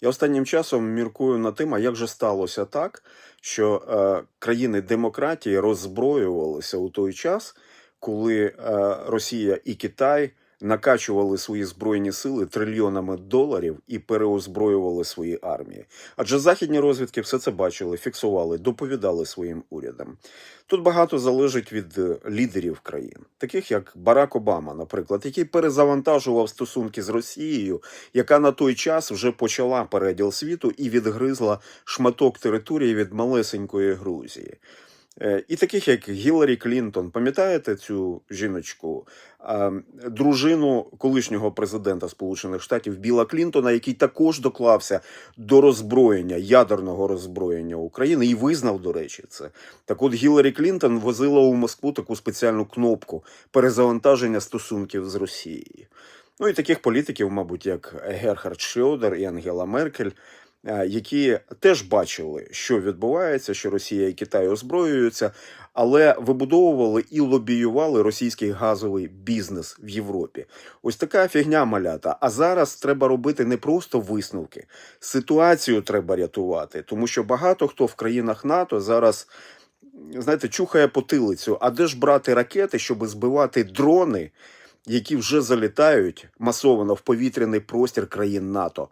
Я останнім часом міркую над тим, а як же сталося так, що е, країни демократії роззброювалися у той час, коли е, Росія і Китай накачували свої збройні сили трильйонами доларів і переозброювали свої армії. Адже західні розвідки все це бачили, фіксували, доповідали своїм урядам. Тут багато залежить від е, лідерів країн, таких як Барак Обама, наприклад, який перезавантажував стосунки з Росією, яка на той час вже почала переділ світу і відгризла шматок території від малесенької Грузії. Е, І таких як Гіларі Клінтон, пам'ятаєте цю жіночку, дружину колишнього президента Сполучених Штатів Біла Клінтона, який також доклався до роззброєння, ядерного роззброєння України і визнав, до речі, це. Так от Гіларі Клінтон возила у Москву таку спеціальну кнопку перезавантаження стосунків з Росією. Ну і таких політиків, мабуть, як Герхард Шрёдер і Ангела Меркель, які теж бачили, що відбувається, що Росія і Китай озброюються, але вибудовували і лобіювали російський газовий бізнес в Європі. Ось така фігня малята. А зараз треба робити не просто висновки, ситуацію треба рятувати, тому що багато хто в країнах НАТО зараз. Знаєте, чухає потилицю. А де ж брати ракети, щоб збивати дрони, які вже залітають масово в повітряний простір країн НАТО?